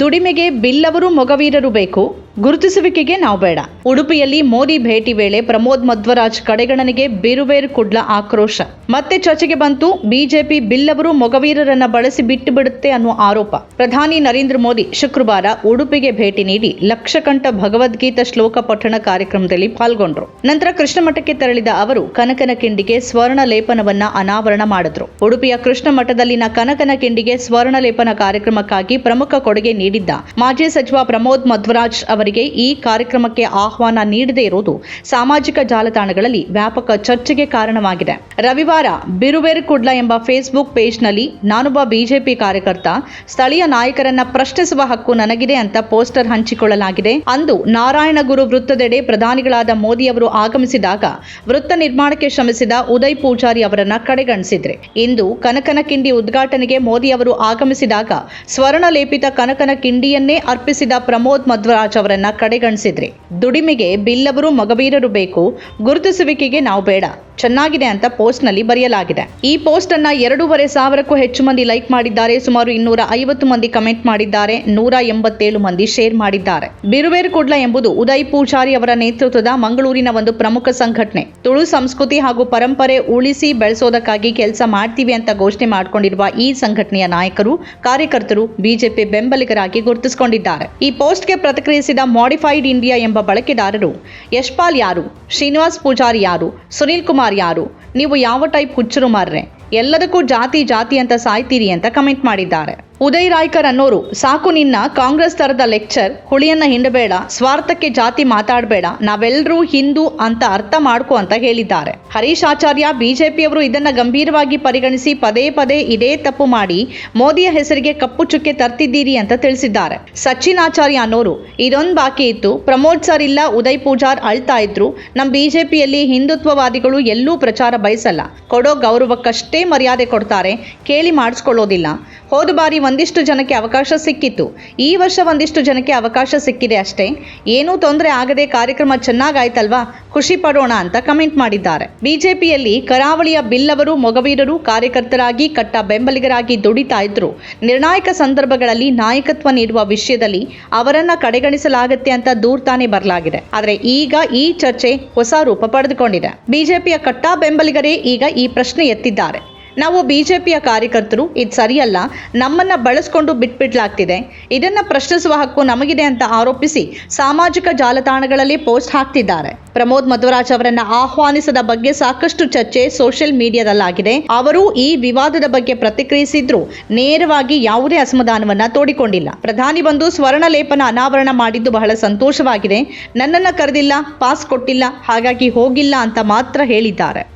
ದುಡಿಮೆಗೆ ಬಿಲ್ಲವರು ಮೊಗವೀರರು ಬೇಕು. ಗುರುತಿಸುವಿಕೆಗೆ ನಾವು ಬೇಡ. ಉಡುಪಿಯಲ್ಲಿ ಮೋದಿ ಭೇಟಿ ವೇಳೆ ಪ್ರಮೋದ್ ಮಧ್ವರಾಜ್ ಕಡೆಗಣನೆಗೆ ಬಿರುಬೇರು ಕುಡ್ಲ ಆಕ್ರೋಶ. ಮತ್ತೆ ಚರ್ಚೆಗೆ ಬಂತು, ಬಿಜೆಪಿ ಬಿಲ್ಲವರು ಮೊಗವೀರರನ್ನ ಬಳಸಿ ಬಿಟ್ಟು ಬಿಡುತ್ತೆ ಅನ್ನುವ ಆರೋಪ. ಪ್ರಧಾನಿ ನರೇಂದ್ರ ಮೋದಿ ಶುಕ್ರವಾರ ಉಡುಪಿಗೆ ಭೇಟಿ ನೀಡಿ ಲಕ್ಷಕಂಠ ಭಗವದ್ಗೀತಾ ಶ್ಲೋಕ ಪಠಣ ಕಾರ್ಯಕ್ರಮದಲ್ಲಿ ಪಾಲ್ಗೊಂಡ್ರು. ನಂತರ ಕೃಷ್ಣ ಮಠಕ್ಕೆ ತೆರಳಿದ ಅವರು ಕನಕನ ಕಿಂಡಿಗೆ ಸ್ವರ್ಣ ಲೇಪನವನ್ನ ಅನಾವರಣ ಮಾಡಿದ್ರು. ಉಡುಪಿಯ ಕೃಷ್ಣ ಮಠದಲ್ಲಿನ ಕನಕನ ಕಿಂಡಿಗೆ ಸ್ವರ್ಣ ಲೇಪನ ಕಾರ್ಯಕ್ರಮಕ್ಕಾಗಿ ಪ್ರಮುಖ ಕೊಡುಗೆ ನೀಡಿದ್ದ ಮಾಜಿ ಸಚಿವ ಪ್ರಮೋದ್ ಮಧ್ವರಾಜ್ ಅವರಿಗೆ ಈ ಕಾರ್ಯಕ್ರಮಕ್ಕೆ ಆಹ್ವಾನ ನೀಡದೇ ಇರುವುದು ಸಾಮಾಜಿಕ ಜಾಲತಾಣಗಳಲ್ಲಿ ವ್ಯಾಪಕ ಚರ್ಚೆಗೆ ಕಾರಣವಾಗಿದೆ. ರವಿವಾರ ಬಿರುಬೇರು ಕುಡ್ಲ ಎಂಬ ಫೇಸ್ಬುಕ್ ಪೇಜ್ನಲ್ಲಿ ನಾನೊಬ್ಬ ಬಿಜೆಪಿ ಕಾರ್ಯಕರ್ತ, ಸ್ಥಳೀಯ ನಾಯಕರನ್ನ ಪ್ರಶ್ನಿಸುವ ಹಕ್ಕು ನನಗಿದೆ ಅಂತ ಪೋಸ್ಟರ್ ಹಂಚಿಕೊಳ್ಳಲಾಗಿದೆ. ಅಂದು ನಾರಾಯಣಗುರು ವೃತ್ತದೆಡೆ ಪ್ರಧಾನಿಗಳಾದ ಮೋದಿಯವರು ಆಗಮಿಸಿದಾಗ ವೃತ್ತ ನಿರ್ಮಾಣಕ್ಕೆ ಶ್ರಮಿಸಿದ ಉದಯ್ ಪೂಜಾರಿ ಅವರನ್ನ ಕಡೆಗಣಿಸಿದ್ರೆ. ಇಂದು ಕನಕನ ಕಿಂಡಿ ಉದ್ಘಾಟನೆಗೆ ಮೋದಿ ಅವರು ಆಗಮಿಸಿದಾಗ ಸ್ವರ್ಣ ಲೇಪಿತ ಕನಕನ ಕಿಂಡಿಯನ್ನೇ ಅರ್ಪಿಸಿದ ಪ್ರಮೋದ್ ಮಧ್ವರಾಜ್ ಅವರನ್ನ ಕಡೆಗಣಿಸಿದ್ರಿ. ದುಡಿಮೆಗೆ ಬಿಲ್ಲವರು ಮಗಬೀರರು ಬೇಕು. ಗುರುತಿಸುವಿಕೆಗೆ ನಾವು ಬೇಡ. ಚೆನ್ನಾಗಿದೆ ಅಂತ ಪೋಸ್ಟ್ನಲ್ಲಿ ಬರೆಯಲಾಗಿದೆ. ಈ ಪೋಸ್ಟ್ ಅನ್ನ ಎರಡೂವರೆ ಸಾವಿರಕ್ಕೂ ಹೆಚ್ಚು ಮಂದಿ ಲೈಕ್ ಮಾಡಿದ್ದಾರೆ. ಸುಮಾರು ಇನ್ನೂರ ಐವತ್ತು ಮಂದಿ ಕಮೆಂಟ್ ಮಾಡಿದ್ದಾರೆ. ನೂರ ಎಂಬತ್ತೇಳು ಮಂದಿ ಶೇರ್ ಮಾಡಿದ್ದಾರೆ. ಬಿರುವೇರ್ ಕುಡ್ಲ ಎಂಬುದು ಉದಯ್ ಪೂಜಾರಿ ಅವರ ನೇತೃತ್ವದ ಮಂಗಳೂರಿನ ಒಂದು ಪ್ರಮುಖ ಸಂಘಟನೆ. ತುಳು ಸಂಸ್ಕೃತಿ ಹಾಗೂ ಪರಂಪರೆ ಉಳಿಸಿ ಬೆಳೆಸೋದಕ್ಕಾಗಿ ಕೆಲಸ ಮಾಡ್ತೀವಿ ಅಂತ ಘೋಷಣೆ ಮಾಡಿಕೊಂಡಿರುವ ಈ ಸಂಘಟನೆಯ ನಾಯಕರು, ಕಾರ್ಯಕರ್ತರು ಬಿಜೆಪಿ ಬೆಂಬಲಿಗರಾಗಿ ಗುರುತಿಸಿಕೊಂಡಿದ್ದಾರೆ. ಈ ಪೋಸ್ಟ್ಗೆ ಪ್ರತಿಕ್ರಿಯಿಸಿದ ಮಾಡಿಫೈಡ್ ಇಂಡಿಯಾ ಎಂಬ ಬಳಕೆದಾರರು, ಯಶ್ಪಾಲ್ ಯಾರು, ಶ್ರೀನಿವಾಸ್ ಪೂಜಾರಿ ಯಾರು, ಸುನಿಲ್ ಕುಮಾರ್ ಯಾರು ನೀವು ಯಾವ ಟೈಪ್ ಹುಚ್ಚರು ಮಾರ್ರೆ? ಎಲ್ಲದಕ್ಕೂ ಜಾತಿ ಜಾತಿ ಅಂತ ಸಾಯ್ತೀರಿ ಅಂತ ಕಮೆಂಟ್ ಮಾಡಿದ್ದಾರೆ. ಉದಯ್ ರಾಯ್ಕರ್ ಅನ್ನೋರು ಸಾಕು ನಿನ್ನ ಕಾಂಗ್ರೆಸ್ ತರದ ಲೆಕ್ಚರ್, ಹುಳಿಯನ್ನ ಹಿಂಡಬೇಡ, ಸ್ವಾರ್ಥಕ್ಕೆ ಜಾತಿ ಮಾತಾಡಬೇಡ ನಾವೆಲ್ಲರೂ ಹಿಂದೂ ಅಂತ ಅರ್ಥ ಮಾಡ್ಕೊ ಅಂತ ಹೇಳಿದ್ದಾರೆ. ಹರೀಶ್ ಆಚಾರ್ಯ, ಬಿಜೆಪಿಯವರು ಇದನ್ನ ಗಂಭೀರವಾಗಿ ಪರಿಗಣಿಸಿ ಪದೇ ಪದೇ ಇದೇ ತಪ್ಪು ಮಾಡಿ, ಮೋದಿಯ ಹೆಸರಿಗೆ ಕಪ್ಪು ಚುಕ್ಕೆ ತರ್ತಿದ್ದೀರಿ ಅಂತ ತಿಳಿಸಿದ್ದಾರೆ. ಸಚಿನ್ ಆಚಾರ್ಯ ಅನ್ನೋರು, ಇದೊಂದು ಬಾಕಿ ಇತ್ತು, ಪ್ರಮೋದ್ ಸರ್ ಇಲ್ಲ, ಉದಯ್ ಪೂಜಾರ್ ಅಳ್ತಾ ಇದ್ರು ನಮ್ಮ ಬಿಜೆಪಿಯಲ್ಲಿ ಹಿಂದುತ್ವವಾದಿಗಳು ಎಲ್ಲೂ ಪ್ರಚಾರ ಬಯಸಲ್ಲ. ಕೊಡೋ ಗೌರವಕ್ಕಷ್ಟೇ ಮರ್ಯಾದೆ ಕೊಡ್ತಾರೆ, ಕೇಳಿ ಮಾಡಿಸ್ಕೊಳ್ಳೋದಿಲ್ಲ. ಹೋದ ಬಾರಿ ಒಂದಿಷ್ಟು ಜನಕ್ಕೆ ಅವಕಾಶ ಸಿಕ್ಕಿತ್ತು. ಈ ವರ್ಷ ಒಂದಿಷ್ಟು ಜನಕ್ಕೆ ಅವಕಾಶ ಸಿಕ್ಕಿದೆ ಅಷ್ಟೇ. ಏನೂ ತೊಂದರೆ ಆಗದೆ ಕಾರ್ಯಕ್ರಮ ಚೆನ್ನಾಗಾಯ್ತಲ್ವಾ? ಖುಷಿ ಪಡೋಣ ಅಂತ ಕಮೆಂಟ್ ಮಾಡಿದ್ದಾರೆ. ಬಿಜೆಪಿಯಲ್ಲಿ ಕರಾವಳಿಯ ಬಿಲ್ಲವರು, ಮೊಗವೀರರು, ಕಾರ್ಯಕರ್ತರಾಗಿ ಕಟ್ಟ ಬೆಂಬಲಿಗರಾಗಿ ದುಡಿತಾ ಇದ್ರು. ನಿರ್ಣಾಯಕ ಸಂದರ್ಭಗಳಲ್ಲಿ ನಾಯಕತ್ವ ನೀಡುವ ವಿಷಯದಲ್ಲಿ ಅವರನ್ನ ಕಡೆಗಣಿಸಲಾಗುತ್ತೆ ಅಂತ ದೂರ್ತಾನೆ ಬರಲಾಗಿದೆ. ಆದರೆ ಈಗ ಈ ಚರ್ಚೆ ಹೊಸ ರೂಪ ಪಡೆದುಕೊಂಡಿದೆ. ಬಿಜೆಪಿಯ ಕಟ್ಟಾ ಬೆಂಬಲಿಗರೇ ಈಗ ಈ ಪ್ರಶ್ನೆ ಎತ್ತಿದ್ದಾರೆ. ನಾವು ಬಿಜೆಪಿಯ ಕಾರ್ಯಕರ್ತರು, ಇದು ಸರಿಯಲ್ಲ. ನಮ್ಮನ್ನ ಬಳಸ್ಕೊಂಡು ಬಿಟ್ಬಿಡ್ಲಾಗ್ತಿದೆ ಇದನ್ನ ಪ್ರಶ್ನಿಸುವ ಹಕ್ಕು ನಮಗಿದೆ ಅಂತ ಆರೋಪಿಸಿ ಸಾಮಾಜಿಕ ಜಾಲತಾಣಗಳಲ್ಲಿ ಪೋಸ್ಟ್ ಹಾಕ್ತಿದ್ದಾರೆ. ಪ್ರಮೋದ್ ಮಧ್ವರಾಜ್ ಅವರನ್ನು ಆಹ್ವಾನಿಸದ ಬಗ್ಗೆ ಸಾಕಷ್ಟು ಚರ್ಚೆ ಸೋಷಿಯಲ್ ಮೀಡಿಯಾದಲ್ಲಾಗಿದೆ. ಅವರು ಈ ವಿವಾದದ ಬಗ್ಗೆ ಪ್ರತಿಕ್ರಿಯಿಸಿದ್ರು. ನೇರವಾಗಿ ಯಾವುದೇ ಅಸಮಾಧಾನವನ್ನ ತೋಡಿಕೊಂಡಿಲ್ಲ. ಪ್ರಧಾನಿ ಬಂದು ಸ್ವರ್ಣ ಲೇಪನ ಅನಾವರಣ ಮಾಡಿದ್ದು ಬಹಳ ಸಂತೋಷವಾಗಿದೆ. ನನ್ನನ್ನ ಕರೆದಿಲ್ಲ, ಪಾಸ್ ಕೊಟ್ಟಿಲ್ಲ, ಹಾಗಾಗಿ ಹೋಗಿಲ್ಲ ಅಂತ ಮಾತ್ರ ಹೇಳಿದ್ದಾರೆ.